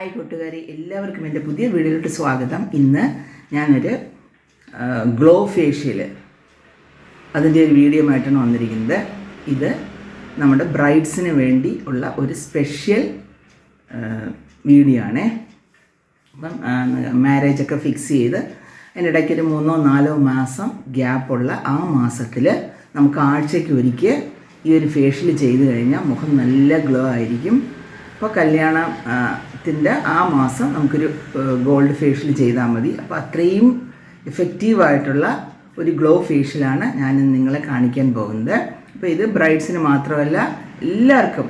Hi കൂട്ടുകാരി എല്ലാവർക്കും എന്റെ പുതിയ വീഡിയോയിലോട്ട് സ്വാഗതം. ഇന്ന് ഞാനൊരു ഗ്ലോ ഫേഷ്യൽ അതിന്റെ ഒരു വീഡിയോ ആയിട്ടാണ് വന്നിരിക്കുന്നത്. ഇത് നമ്മുടെ ബ്രൈഡ്സിന് വേണ്ടി ഉള്ള ഒരു സ്പെഷ്യൽ വീഡിയോ ആണ്. അപ്പം മാരേജ് ഒക്കെ ഫിക്സ് ചെയ്ത് അതിന്റെ ഇടയ്ക്ക് ഒരു മൂന്നോ നാലോ മാസം ഗ്യാപ്പുള്ള ആ മാസത്തിൽ നമുക്ക് ആഴ്ചയ്ക്ക് ഒരിക്കൽ ഈ ഒരു ഫേഷ്യൽ ചെയ്ത് കഴിഞ്ഞാൽ മുഖം നല്ല ഗ്ലോ ആയിരിക്കും. അപ്പോൾ കല്യാണത്തിന്റെ ആ മാസം നമുക്കൊരു ഗോൾഡ് ഫേഷ്യൽ ചെയ്താൽ മതി. അപ്പോൾ അത്രയും എഫക്റ്റീവായിട്ടുള്ള ഒരു ഗ്ലോ ഫേഷ്യലാണ് ഞാൻ നിങ്ങളെ കാണിക്കാൻ പോകുന്നത്. അപ്പോൾ ഇത് ബ്രൈഡ്സിന് മാത്രമല്ല എല്ലാവർക്കും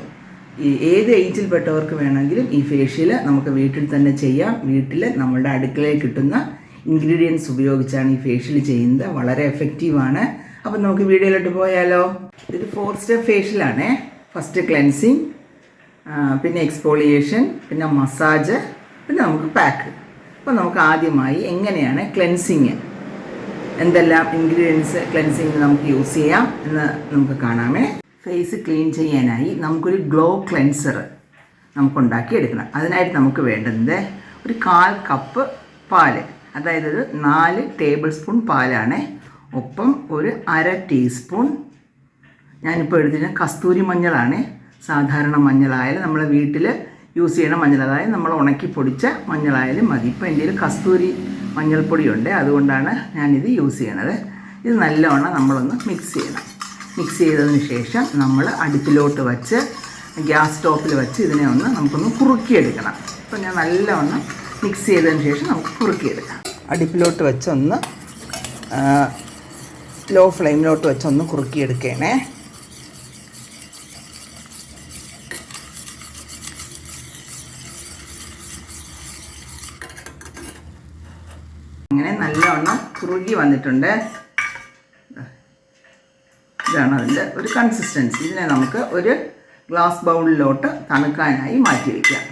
ഈ ഏത് ഏജിൽപ്പെട്ടവർക്ക് വേണമെങ്കിലും ഈ ഫേഷ്യൽ നമുക്ക് വീട്ടിൽ തന്നെ ചെയ്യാം. വീട്ടിൽ നമ്മളുടെ അടുക്കളയിൽ കിട്ടുന്ന ഇൻഗ്രീഡിയൻസ് ഉപയോഗിച്ചാണ് ഈ ഫേഷ്യൽ ചെയ്യുന്നത്. വളരെ എഫക്റ്റീവാണ്. അപ്പം നമുക്ക് വീഡിയോയിലോട്ട് പോയാലോ? ഇത് ഫോർ സ്റ്റെപ്പ് ഫേഷ്യലാണേ. ഫസ്റ്റ് ക്ലെൻസിങ് പിന്നെ എക്സ്പോളിയേഷൻ പിന്നെ മസാജ് പിന്നെ നമുക്ക് പാക്ക് അപ്പോൾ നമുക്ക് ആദ്യമായി എങ്ങനെയാണ് ക്ലെൻസിങ് എന്തെല്ലാം ഇൻഗ്രീഡിയൻസ് ക്ലെൻസിങ് നമുക്ക് യൂസ് ചെയ്യാം എന്ന് നമുക്ക് കാണാമേ. ഫേസ് ക്ലീൻ ചെയ്യാനായി നമുക്കൊരു ഗ്ലോ ക്ലെൻസർ നമുക്കുണ്ടാക്കി എടുക്കണം അതിനായിട്ട് നമുക്ക് വേണ്ടത് ഒരു കാൽ കപ്പ് പാൽ. അതായത് ഒരു നാല് ടേബിൾ സ്പൂൺ പാലാണ്. ഒപ്പം ഒരു അര ടീസ്പൂൺ ഞാനിപ്പോൾ എടുത്തിരുന്ന കസ്തൂരി മഞ്ഞളാണ്. സാധാരണ മഞ്ഞളായാലും നമ്മൾ വീട്ടിൽ യൂസ് ചെയ്യണ മഞ്ഞൾ അതായത് നമ്മൾ ഉണക്കി പൊടിച്ച മഞ്ഞളായാലും മതി. ഇപ്പോൾ എന്റെ കയ്യിൽ കസ്തൂരി മഞ്ഞൾപ്പൊടിയുണ്ട് അതുകൊണ്ടാണ് ഞാനിത് യൂസ് ചെയ്യണത്. ഇത് നല്ലവണ്ണം നമ്മളൊന്ന് മിക്സ് ചെയ്യണം. മിക്സ് ചെയ്തതിന് ശേഷം നമ്മൾ അടുപ്പിലോട്ട് വച്ച് ഗ്യാസ് സ്റ്റോപ്പിൽ വെച്ച് ഇതിനെ ഒന്ന് നമുക്കൊന്ന് കുറുക്കിയെടുക്കണം. അപ്പോൾ ഞാൻ നല്ലവണ്ണം മിക്സ് ചെയ്തതിന് ശേഷം നമുക്ക് കുറുക്കിയെടുക്കാം. അടുപ്പിലോട്ട് വെച്ചൊന്ന് ലോ ഫ്ലെയിമിലോട്ട് വെച്ചൊന്ന് കുറുക്കിയെടുക്കണേ. അങ്ങനെ നല്ലവണ്ണം കുറുകി വന്നിട്ടുണ്ട്. ഇതാണ് അതിന്റെ ഒരു കൺസിസ്റ്റൻസി ഇതിനെ നമുക്ക് ഒരു ഗ്ലാസ് ബൗളിലോട്ട് തണുക്കാനായി മാറ്റി വയ്ക്കാം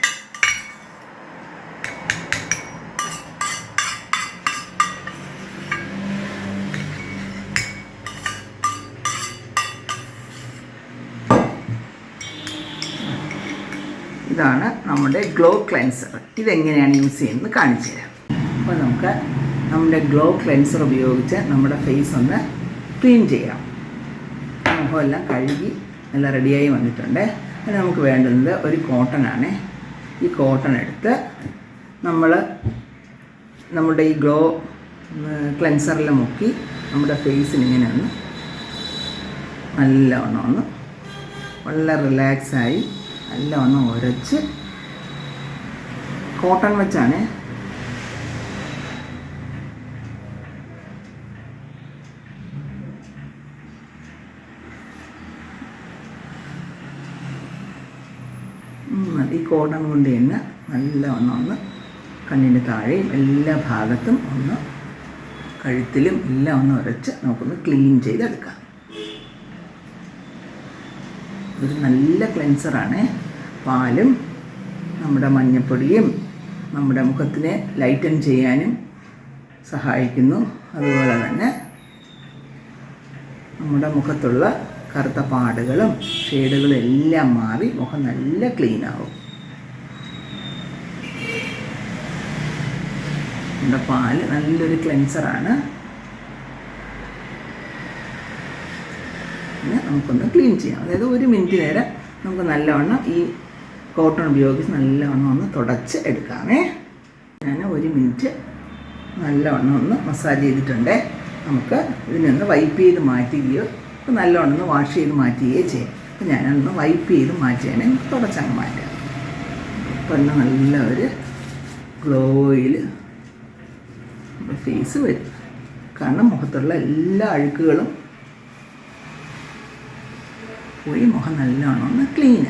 ഇതാണ് നമ്മുടെ ഗ്ലോ ക്ലെൻസർ ഇതെങ്ങനെയാണ് യൂസ് ചെയ്യുന്നത് കാണിച്ചു തരാം അപ്പോൾ നമുക്ക് നമ്മുടെ ഗ്ലോ ക്ലെൻസർ ഉപയോഗിച്ച് നമ്മുടെ ഫേസ് ഒന്ന് ക്ലീൻ ചെയ്യാം. മുഖമെല്ലാം കഴുകി നല്ല റെഡിയായി വന്നിട്ടുണ്ട്. അതിന് നമുക്ക് വേണ്ടുന്നത് ഒരു കോട്ടൺ ആണ്. ഈ കോട്ടൺ എടുത്ത് നമ്മൾ നമ്മുടെ ഈ ഗ്ലോ ക്ലെൻസറിൽ മുക്കി നമ്മുടെ ഫേസിന് ഇങ്ങനെ ഒന്ന് നല്ലവണ്ണം ഒന്ന് വളരെ റിലാക്സായി നല്ലവണ്ണം ഉരച്ച് കോട്ടൺ വെച്ചാണ് ഈ കോട്ടൺ കൊണ്ട് തന്നെ നല്ലവണ്ണം ഒന്ന് കണ്ണിന്റെ താഴെയും എല്ലാ ഭാഗത്തും ഒന്ന് കഴുത്തിലും എല്ലാം ഒന്ന് ഉരച്ച് നമുക്കൊന്ന് ക്ലീൻ ചെയ്തെടുക്കാം. ഒരു നല്ല ക്ലെൻസറാണ്. പാലും നമ്മുടെ മഞ്ഞപ്പൊടിയും നമ്മുടെ മുഖത്തിനെ ലൈറ്റൻ ചെയ്യാനും സഹായിക്കുന്നു. അതുപോലെ തന്നെ നമ്മുടെ മുഖത്തുള്ള കറുത്ത പാടുകളും ഷെയ്ഡുകളും എല്ലാം മാറി മുഖം നല്ല ക്ലീൻ ആവും. നമ്മുടെ പാൽ നല്ലൊരു ക്ലെൻസറാണ് നമുക്കൊന്ന് ക്ലീൻ ചെയ്യാം. അതായത് ഒരു മിനിറ്റ് നേരം നമുക്ക് നല്ലവണ്ണം ഈ കോട്ടൺ ഉപയോഗിച്ച് നല്ലവണ്ണം ഒന്ന് തുടച്ച് എടുക്കാമേ ഞാൻ ഒരു മിനിറ്റ് നല്ലവണ്ണം ഒന്ന് മസാജ് ചെയ്തിട്ടുണ്ട്. നമുക്ക് ഇതിനൊന്ന് വൈപ്പ് ചെയ്ത് മാറ്റുകയോ നല്ലവണ്ണം ഒന്ന് വാഷ് ചെയ്ത് മാറ്റുകയേ ചെയ്യാം. അപ്പം ഞാനൊന്ന് വൈപ്പ് ചെയ്ത് മാറ്റിയാണ് തുടച്ചങ്ങ് മാറ്റാം. ഒന്ന് നല്ല ഒരു ഗ്ലോയിൽ ഫേസ് വരും. കാരണം മുഖത്തുള്ള എല്ലാ അഴുക്കുകളും പോയി മുഖം നല്ലോണം ഒന്ന് ക്ലീൻ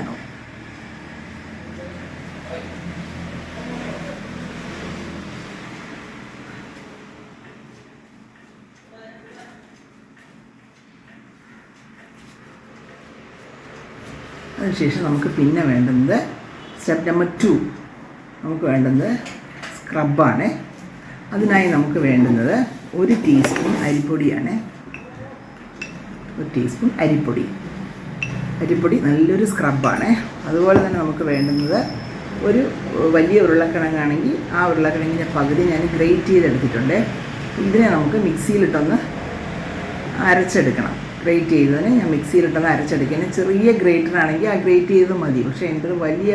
അതിനുശേഷം നമുക്ക് പിന്നെ വേണ്ടുന്നത് സ്റ്റെപ്പ് നമ്പർ ടു. നമുക്ക് വേണ്ടുന്നത് സ്ക്രബാണ്. അതിനായി നമുക്ക് വേണ്ടുന്നത് ഒരു ടീസ്പൂൺ അരിപ്പൊടിയാണ്. ഒരു ടീസ്പൂൺ അരിപ്പൊടി. അരിപ്പൊടി നല്ലൊരു സ്ക്രബാണ്. അതുപോലെ തന്നെ നമുക്ക് വേണ്ടുന്നത് ഒരു വലിയ ഉരുളക്കിഴങ്ങാണെങ്കിൽ ആ ഉരുളക്കിഴങ്ങിന്റെ പകുതി ഞാൻ ഗ്രേറ്റ് ചെയ്തെടുത്തിട്ടുണ്ട്. ഇതിനെ നമുക്ക് മിക്സിയിലിട്ടൊന്ന് അരച്ചെടുക്കണം. ഗ്രേറ്റ് ചെയ്തതിന് ഞാൻ മിക്സിയിലിട്ടൊന്ന് അരച്ചെടുക്കുന്നത് ചെറിയ ഗ്രേറ്റർ ആണെങ്കിൽ ആ ഗ്രേറ്റ് ചെയ്ത് മതി. പക്ഷേ എനിക്കൊരു വലിയ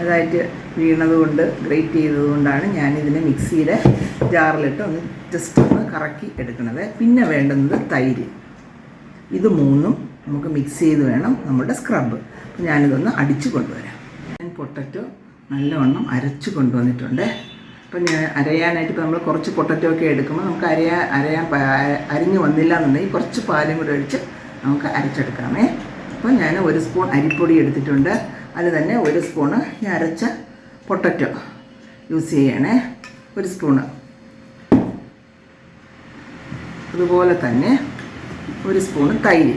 ഇതായിട്ട് വീണതുകൊണ്ട് ഗ്രേറ്റ് ചെയ്തത് കൊണ്ടാണ് ഞാനിതിനെ മിക്സിയുടെ ജാറിലിട്ട് ഒന്ന് ജസ്റ്റ് ഒന്ന് കറക്കി എടുക്കുന്നത്. പിന്നെ വേണ്ടുന്നത് തൈര്. ഇത് മൂന്നും നമുക്ക് മിക്സ് ചെയ്ത് വേണം നമ്മുടെ സ്ക്രബ് ഞാനിതൊന്ന് അടിച്ചു കൊണ്ടുവരാം. ഞാൻ പൊട്ടറ്റോ നല്ലവണ്ണം അരച്ചു കൊണ്ടുവന്നിട്ടുണ്ട്. അപ്പം ഞാൻ അരയാനായിട്ട് ഇപ്പോൾ നമ്മൾ കുറച്ച് പൊട്ടറ്റോ ഒക്കെ എടുക്കുമ്പോൾ നമുക്ക് അരയാ അരയാൻ അരിഞ്ഞ് വന്നില്ല എന്നുണ്ടെങ്കിൽ കുറച്ച് പാലും കൂടെ ഒഴിച്ച് നമുക്ക് അരച്ചെടുക്കാമേ അപ്പോൾ ഞാൻ ഒരു സ്പൂൺ അരിപ്പൊടി എടുത്തിട്ടുണ്ട്. അത് തന്നെ ഒരു സ്പൂണ് ഞാൻ അരച്ച പൊട്ടറ്റോ യൂസ് ചെയ്യണേ. ഒരു സ്പൂണ്. അതുപോലെ തന്നെ ഒരു സ്പൂണ് തൈര്.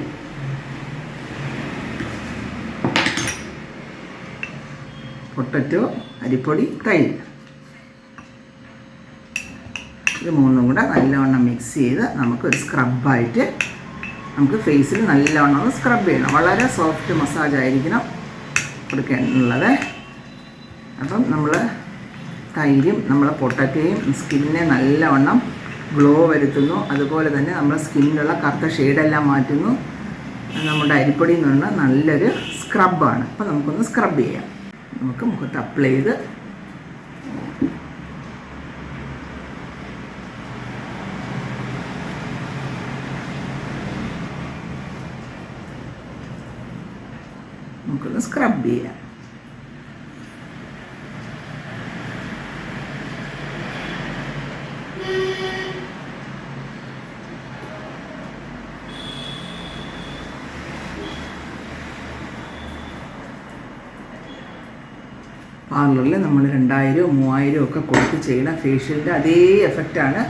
പൊട്ടറ്റോ അരിപ്പൊടി തൈര്. ഇത് മൂന്നും കൂടെ നല്ലവണ്ണം മിക്സ് ചെയ്ത് നമുക്കൊരു സ്ക്രബായിട്ട് നമുക്ക് ഫേസിൽ നല്ലവണ്ണം ഒന്ന് സ്ക്രബ് ചെയ്യണം. വളരെ സോഫ്റ്റ് മസാജ് ആയിരിക്കണം കൊടുക്കാനുള്ളത് അപ്പം നമ്മൾ തൈരും നമ്മളെ പൊട്ടറ്റയും സ്കിന്നിനെ നല്ലവണ്ണം ഗ്ലോ വരുത്തുന്നു. അതുപോലെ തന്നെ നമ്മുടെ സ്കിന്നിലുള്ള കറുത്ത ഷെയ്ഡെല്ലാം മാറ്റുന്നു. നമ്മുടെ അരിപ്പൊടിയിൽ നിന്നുള്ള നല്ലൊരു സ്ക്രബാണ് അപ്പം നമുക്കൊന്ന് സ്ക്രബ് ചെയ്യാം. നമുക്ക് മുഖത്ത് അപ്ലൈ ചെയ്ത് നമുക്കൊന്ന് സ്ക്രബ് ചെയ്യാം. പാർലറിൽ നമ്മൾ രണ്ടായിരവും മൂവായിരവും ഒക്കെ കൊടുത്ത് ചെയ്യുന്ന ഫേഷ്യലിന്റെ അതേ എഫക്റ്റാണ്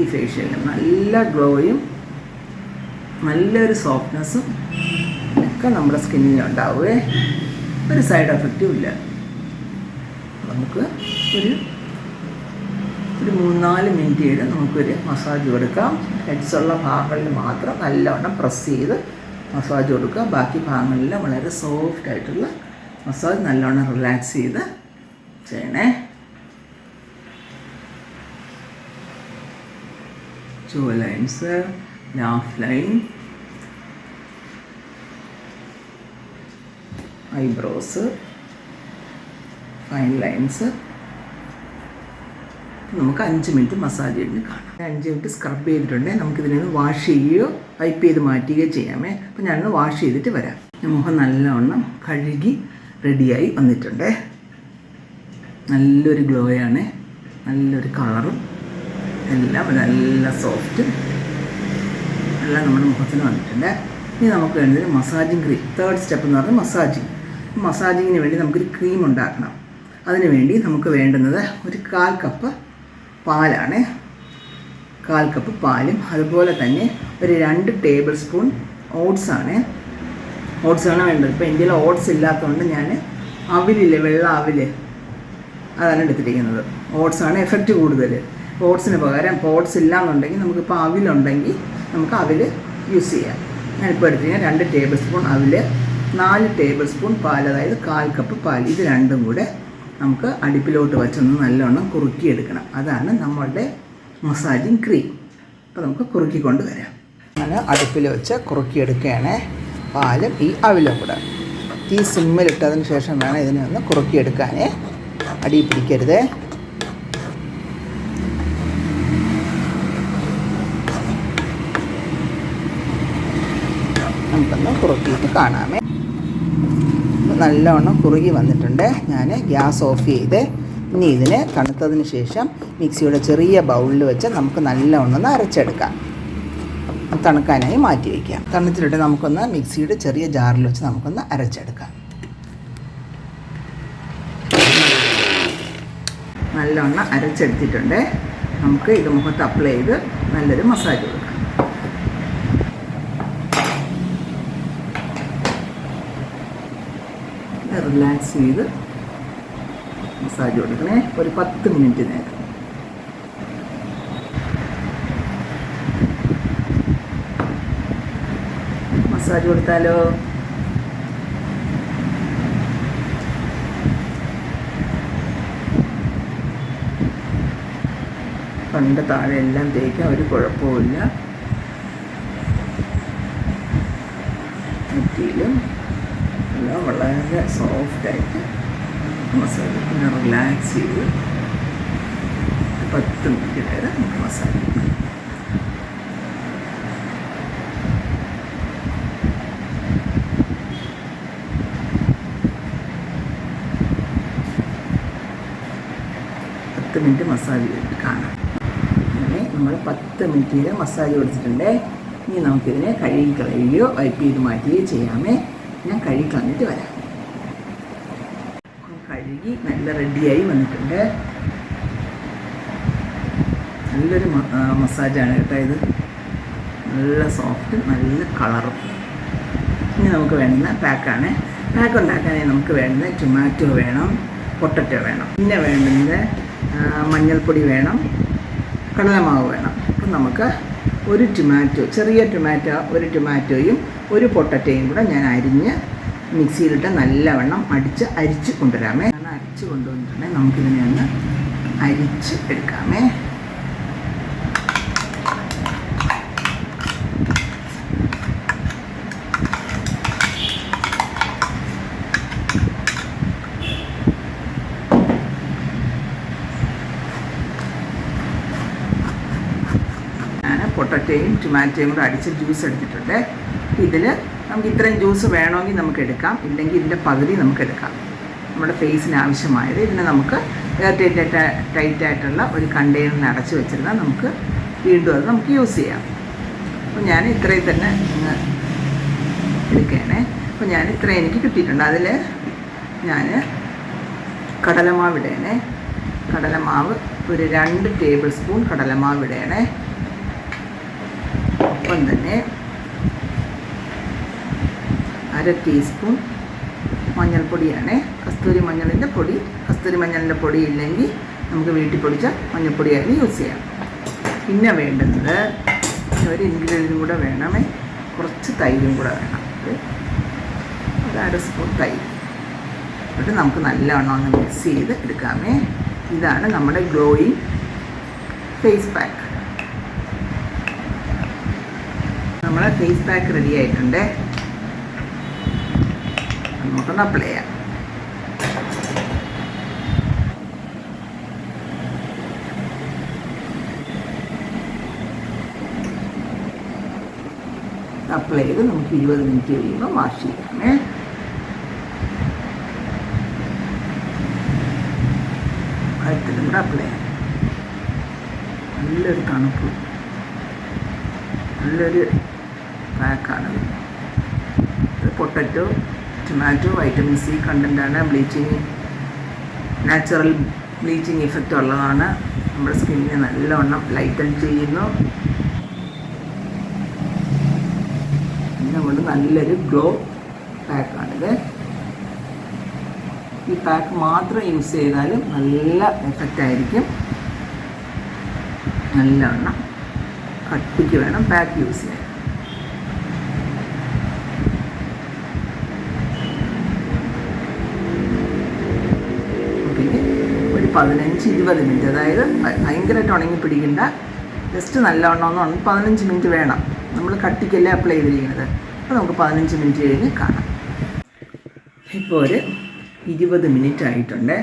ഈ ഫേഷ്യലിന് നല്ല ഗ്ലോയും നല്ലൊരു സോഫ്റ്റ്നെസ്സും ഒക്കെ നമ്മുടെ സ്കിന്നിന് ഉണ്ടാവുകയെ ഒരു സൈഡ് എഫക്റ്റും ഇല്ല. നമുക്ക് ഒരു ഒരു മൂന്നാൽ മിനിറ്റ് ചെയ്ത് നമുക്കൊരു മസാജ് കൊടുക്കാം. ഹെഡ്സ് ഉള്ള ഭാഗങ്ങളിൽ മാത്രം നല്ലവണ്ണം പ്രസ് ചെയ്ത് മസാജ് കൊടുക്കുക. ബാക്കി ഭാഗങ്ങളിൽ വളരെ സോഫ്റ്റ് ആയിട്ടുള്ള മസാജ് നല്ലവണ്ണം റിലാക്സ് ചെയ്ത് ചെയ്യണേ. Jaw lines laugh line eyebrows fine lines. നമുക്ക് അഞ്ച് മിനിറ്റ് മസാജ് ചെയ്ത് കാണാം. അഞ്ച് മിനിറ്റ് സ്ക്രബ് ചെയ്തിട്ടുണ്ട്. ഇതിനൊന്ന് വാഷ് ചെയ്യുകയോ വൈപ്പ് ചെയ്ത് മാറ്റുകയോ ചെയ്യാമേ. അപ്പോൾ ഞാനൊന്ന് വാഷ് ചെയ്തിട്ട് വരാം. മുഖം നല്ലവണ്ണം കഴുകി റെഡിയായി വന്നിട്ടുണ്ട്. നല്ലൊരു ഗ്ലോയാണ് നല്ലൊരു കളറും എല്ലാം നല്ല സോഫ്റ്റും എല്ലാം നമ്മുടെ മുഖത്തിന് വന്നിട്ടുണ്ട്. ഇനി നമുക്ക് വേണ്ടത് മസാജിങ് ക്രീം തേർഡ് സ്റ്റെപ്പ് എന്ന് പറഞ്ഞാൽ മസാജിങ് മസാജിങ്ങിന് വേണ്ടി നമുക്കൊരു ക്രീം ഉണ്ടാക്കണം. അതിന് വേണ്ടി നമുക്ക് വേണ്ടുന്നത് ഒരു കാൽ കപ്പ് പാലാണ്. കാൽ കപ്പ് പാലും അതുപോലെ തന്നെ ഒരു രണ്ട് ടേബിൾ സ്പൂൺ ഓട്സാണ് ഓട്സാണ് വേണ്ടത്. ഇപ്പോൾ ഇന്ത്യയിൽ ഓട്സ് ഇല്ലാത്തതുകൊണ്ട് ഞാൻ അവിലില്ലേ വെള്ള അവിൽ അതാണ് എടുത്തിരിക്കുന്നത്. ഓട്സാണ് എഫക്റ്റ് കൂടുതൽ ഓട്സിന് പകരം ഓട്സ് ഇല്ലാന്നുണ്ടെങ്കിൽ നമുക്കിപ്പോൾ അവിലുണ്ടെങ്കിൽ നമുക്ക് അവിൽ യൂസ് ചെയ്യാം. ഞാനിപ്പോൾ എടുത്തിരിക്കുന്നത് രണ്ട് ടേബിൾ സ്പൂൺ അവിൽ നാല് ടേബിൾ സ്പൂൺ പാൽ അതായത് കാൽ കപ്പ് പാൽ. ഇത് രണ്ടും കൂടെ നമുക്ക് അടുപ്പിലോട്ട് വച്ചൊന്ന് നല്ലോണം കുറുക്കിയെടുക്കണം. അതാണ് നമ്മളുടെ മസാജിങ് ക്രീം അപ്പോൾ നമുക്ക് കുറുക്കിക്കൊണ്ട് വരാം. ഞാൻ അടുപ്പിൽ വെച്ച് കുറുക്കിയെടുക്കുകയാണ് പാലും ഈ അവിലും കൂടെ തീ സിമ്മിലിട്ടതിന് ശേഷം വേണം ഇതിനെ ഒന്ന് കുറുക്കിയെടുക്കാൻ അടി പിടിക്കരുത്. നമുക്കൊന്ന് കുറുക്കിയിട്ട് കാണാമേ. നല്ലവണ്ണം കുറുകി വന്നിട്ടുണ്ട്. ഞാൻ ഗ്യാസ് ഓഫ് ചെയ്ത് ഇനി ഇതിനെ തണുത്തതിന് ശേഷം മിക്സിയുടെ ചെറിയ ബൗളിൽ വെച്ച് നമുക്ക് നല്ലവണ്ണം ഒന്ന് അരച്ചെടുക്കാം. തണുക്കാനായി മാറ്റി വയ്ക്കാം തണുത്തിട്ട് നമുക്കൊന്ന് മിക്സിയുടെ ചെറിയ ജാറിൽ വെച്ച് നമുക്കൊന്ന് അരച്ചെടുക്കാം. നല്ലവണ്ണം അരച്ചെടുത്തിട്ടുണ്ട്. നമുക്ക് ഇത് മുഖത്ത് അപ്ലൈ ചെയ്ത് നല്ലൊരു മസാജ് കൊടുക്കാം. റിലാക്സ് ചെയ്ത് മസാജ് കൊടുക്കണേ. ഒരു പത്ത് മിനിറ്റ് നേരം. മസാജ് കൊടുത്താലോ? പണ്ട് താഴെ എല്ലാം തേക്കാം. ഒരു കുഴപ്പമില്ല വളരെ സോഫ്റ്റായിട്ട് മസാജ് പിന്നെ റിലാക്സ് ചെയ്ത് പത്ത് മിനിറ്റ് നേരം നമുക്ക് മസാജ് പത്ത് മിനിറ്റ് മസാജ് ചെയ്തിട്ട് കാണാം. അങ്ങനെ നമ്മൾ പത്ത് മിനിറ്റിൽ മസാജ് കൊടുത്തിട്ടുണ്ടേ ഇനി നമുക്കിതിനെ കഴുകി കളയുകയോ വൈപ്പ് ചെയ്ത് മാറ്റുകയോ ചെയ്യാമേ. ഞാൻ കഴുകി കളഞ്ഞിട്ട് വരാം. കഴുകി നല്ല റെഡിയായി വന്നിട്ടുണ്ട്. നല്ലൊരു മസാജാണ് കേട്ടോ ഇത്. നല്ല സോഫ്റ്റ് നല്ല കളറും. ഇനി നമുക്ക് വേണ്ടുന്ന പാക്കാണ്. പാക്ക് ഉണ്ടാക്കാനായി നമുക്ക് വേണ്ടുന്നത് ടൊമാറ്റോ വേണം പൊട്ടറ്റോ വേണം. പിന്നെ വേണ്ടുന്നത് മഞ്ഞൾപ്പൊടി വേണം കടലമാവ് വേണം. അപ്പം നമുക്ക് ഒരു ടൊമാറ്റോ ചെറിയ ടൊമാറ്റോ ഒരു ടൊമാറ്റോയും ഒരു പൊട്ടറ്റയും കൂടെ ഞാൻ അരിഞ്ഞ് മിക്സിയിലിട്ട് നല്ലവണ്ണം അടിച്ച് അരിച്ച് കൊണ്ടുവരാമേ. അരിച്ച് കൊണ്ടുവന്നിട്ടുണ്ടെങ്കിൽ നമുക്കിതിനെ ഒന്ന് അരിച്ച് എടുക്കാമേ. പൊട്ടറ്റയും ടൊമാറ്റോയും കൂടെ അടിച്ച് ജ്യൂസ് എടുത്തിട്ടുണ്ട്. ഇതിൽ നമുക്ക് ഇത്രയും ജ്യൂസ് വേണമെങ്കിൽ നമുക്ക് എടുക്കാം. ഇല്ലെങ്കിൽ ഇതിന്റെ പകുതി നമുക്ക് എടുക്കാം. നമ്മുടെ ഫേസിന് ആവശ്യമായത്. ഇതിനെ നമുക്ക് ടൈറ്റ് ടൈറ്റ് ആയിട്ടുള്ള ഒരു കണ്ടെയ്നറിന് അടച്ചു വെച്ചിരുന്നാൽ നമുക്ക് വീണ്ടും അത് നമുക്ക് യൂസ് ചെയ്യാം. അപ്പോൾ ഞാൻ ഇത്രയും തന്നെ എടുക്കുകയാണേ. അപ്പോൾ ഞാൻ ഇത്രയും എനിക്ക് കിട്ടിയിട്ടുണ്ട്. അതിൽ ഞാൻ കടലമാവ് ഇടണേ. കടലമാവ് ഒരു രണ്ട് ടേബിൾ സ്പൂൺ കടലമാവ് ഇടേണേ. ഒപ്പം തന്നെ അര ടീസ്പൂൺ മഞ്ഞൾപ്പൊടിയാണ്. കസ്തൂരി മഞ്ഞളിന്റെ പൊടി. കസ്തൂരി മഞ്ഞളിന്റെ പൊടി ഇല്ലെങ്കിൽ നമുക്ക് വീട്ടിൽ പൊടിച്ച മഞ്ഞൾപ്പൊടിയായാലും യൂസ് ചെയ്യാം. പിന്നെ വേണ്ടുന്നത് ഒരു ഇൻഗ്രീഡിയന്റും കൂടെ വേണമേ. കുറച്ച് തൈരും കൂടെ വേണം. ഒരു ഒരു അര സ്പൂൺ തൈര്. എന്നിട്ട് നമുക്ക് നല്ലവണ്ണം ഒന്ന് മിക്സ് ചെയ്ത് എടുക്കാമേ. ഇതാണ് നമ്മുടെ ഗ്ലോയിങ് ഫേസ് പാക്ക്. നമ്മുടെ ഫേസ് പാക്ക് റെഡി ആയിട്ടുണ്ട്. നമുക്കൊന്ന് അപ്ലൈ ചെയ്യാം അപ്ലൈ ചെയ്ത് നമുക്ക് ഇരുപത് മിനിറ്റ് കഴിയുമ്പോൾ വാഷ് ചെയ്യാമേ കഴുത്തിലും കൂടെ അപ്ലൈ ചെയ്യാം നല്ലൊരു തണുപ്പ് നല്ലൊരു പാക്കാണ് ഇത് പൊട്ടറ്റോ ടൊമാറ്റോ വൈറ്റമിൻ സി കണ്ടന്റാണ് ബ്ലീച്ചിങ് നാച്ചുറൽ ബ്ലീച്ചിങ് ഇഫക്റ്റ് ഉള്ളതാണ്. നമ്മുടെ സ്കിന്നിനെ നല്ലവണ്ണം ലൈറ്റൻ ചെയ്യുന്നു. നമ്മുടെ നല്ലൊരു ഗ്ലോ പാക്കാണിത് ഈ പാക്ക് മാത്രം യൂസ് ചെയ്താലും നല്ല എഫക്റ്റ് ആയിരിക്കും. നല്ലവണ്ണം കട്ടിക്ക് വേണം പാക്ക് യൂസ് ചെയ്യാൻ പിന്നെ ഒരു പതിനഞ്ച് ഇരുപത് മിനിറ്റ്. അതായത് ഭയങ്കരമായിട്ട് ഉണങ്ങി പിടിക്കണ്ട. ജസ്റ്റ് നല്ലവണ്ണം ഒന്ന് പതിനഞ്ച് മിനിറ്റ് വേണം. നമ്മൾ കട്ടിക്കല്ലേ അപ്ലൈ ചെയ്തിരിക്കുന്നത്. അപ്പോൾ നമുക്ക് പതിനഞ്ച് മിനിറ്റ് കഴിഞ്ഞ് കാണാം. ഇപ്പോൾ ഒരു ഇരുപത് മിനിറ്റ് ആയിട്ടുണ്ട്.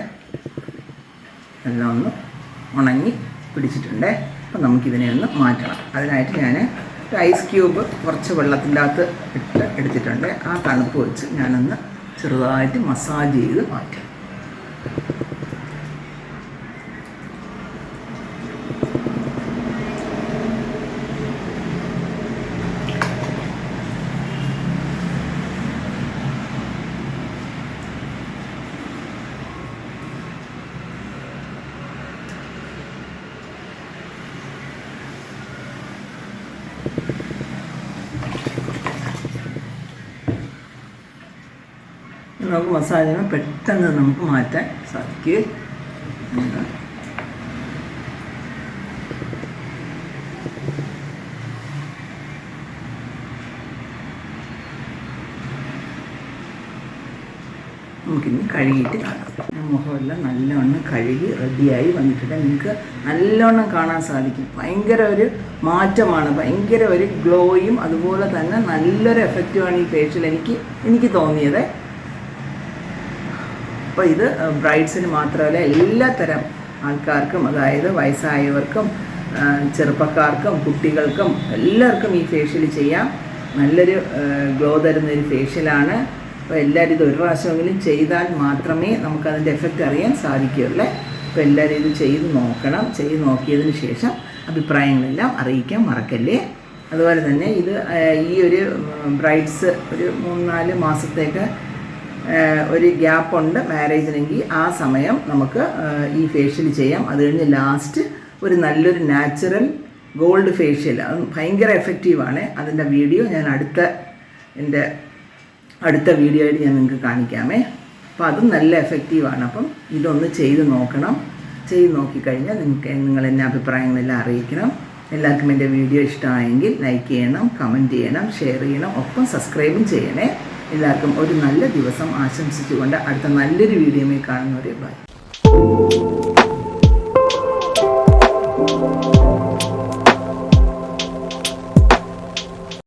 എല്ലാം ഒന്ന് ഉണങ്ങി പിടിച്ചിട്ടുണ്ട്. അപ്പോൾ നമുക്കിതിനെ ഒന്ന് മാറ്റണം. അതിനായിട്ട് ഞാൻ ഒരു ഐസ് ക്യൂബ് കുറച്ച് വെള്ളത്തിന്റെ അകത്ത് ഇട്ട് എടുത്തിട്ടുണ്ട്. ആ തണുപ്പ് വെച്ച് ഞാനൊന്ന് ചെറുതായിട്ട് മസാജ് ചെയ്ത് മാറ്റും. നമുക്ക് മസാജിനെ പെട്ടെന്ന് നമുക്ക് മാറ്റാൻ സാധിക്കും. നമുക്കിന്ന് കഴുകിയിട്ട് കാണാം. മുഖമെല്ലാം നല്ലവണ്ണം കഴുകി റെഡിയായി വന്നിട്ടുണ്ട്. നിങ്ങൾക്ക് നല്ലവണ്ണം കാണാൻ സാധിക്കും. ഭയങ്കര ഒരു മാറ്റമാണ്. ഭയങ്കര ഒരു ഗ്ലോയും അതുപോലെ തന്നെ നല്ലൊരു എഫക്റ്റുമാണ് ഈ ഫേഷ്യൽ എനിക്ക് എനിക്ക് തോന്നിയത്. അപ്പോൾ ഇത് ബ്രൈഡ്സിന് മാത്രമല്ല എല്ലാ തരം ആൾക്കാർക്കും അതായത് വയസ്സായവർക്കും ചെറുപ്പക്കാർക്കും കുട്ടികൾക്കും എല്ലാവർക്കും ഈ ഫേഷ്യൽ ചെയ്യാം. നല്ലൊരു ഗ്ലോ തരുന്ന ഒരു ഫേഷ്യലാണ് അപ്പോൾ എല്ലാവരും ഇത് ഒരു പ്രാവശ്യമെങ്കിലും ചെയ്താൽ മാത്രമേ നമുക്കതിന്റെ എഫക്റ്റ് അറിയാൻ സാധിക്കുകയുള്ളൂ. അപ്പോൾ എല്ലാവരും ഇത് ചെയ്ത് നോക്കണം. ചെയ്ത് നോക്കിയതിന് ശേഷം അഭിപ്രായങ്ങളെല്ലാം അറിയിക്കാൻ മറക്കല്ലേ? അതുപോലെ തന്നെ ഇത് ഈ ഒരു ബ്രൈഡ്സ് ഒരു മൂന്നാൽ മാസത്തേക്ക് ഒരു ഗ്യാപ്പ് ഉണ്ട് മാരേജിനെങ്കിൽ ആ സമയം നമുക്ക് ഈ ഫേഷ്യൽ ചെയ്യാം. അത് കഴിഞ്ഞ് ലാസ്റ്റ് ഒരു നല്ലൊരു നാച്ചുറൽ ഗോൾഡ് ഫേഷ്യൽ അത് ഭയങ്കര എഫക്റ്റീവാണ് അതിന്റെ വീഡിയോ ഞാൻ അടുത്ത എന്റെ അടുത്ത വീഡിയോ ആയിട്ട് ഞാൻ നിങ്ങൾക്ക് കാണിക്കാമേ. അപ്പോൾ അതും നല്ല എഫക്റ്റീവാണ് അപ്പം ഇതൊന്ന് ചെയ്ത് നോക്കണം. ചെയ്ത് നോക്കിക്കഴിഞ്ഞാൽ നിങ്ങൾക്ക് നിങ്ങൾ എന്നെ അഭിപ്രായങ്ങളെല്ലാം അറിയിക്കണം. എല്ലാവർക്കും എന്റെ വീഡിയോ ഇഷ്ടമായെങ്കിൽ ലൈക്ക് ചെയ്യണം കമന്റ് ചെയ്യണം ഷെയർ ചെയ്യണം ഒപ്പം സബ്സ്ക്രൈബും ചെയ്യണേ. എല്ലാവർക്കും ഒരു നല്ല ദിവസം ആശംസിച്ചുകൊണ്ട് അടുത്ത നല്ലൊരു വീഡിയോയിൽ കാണുന്നവരെ ബൈ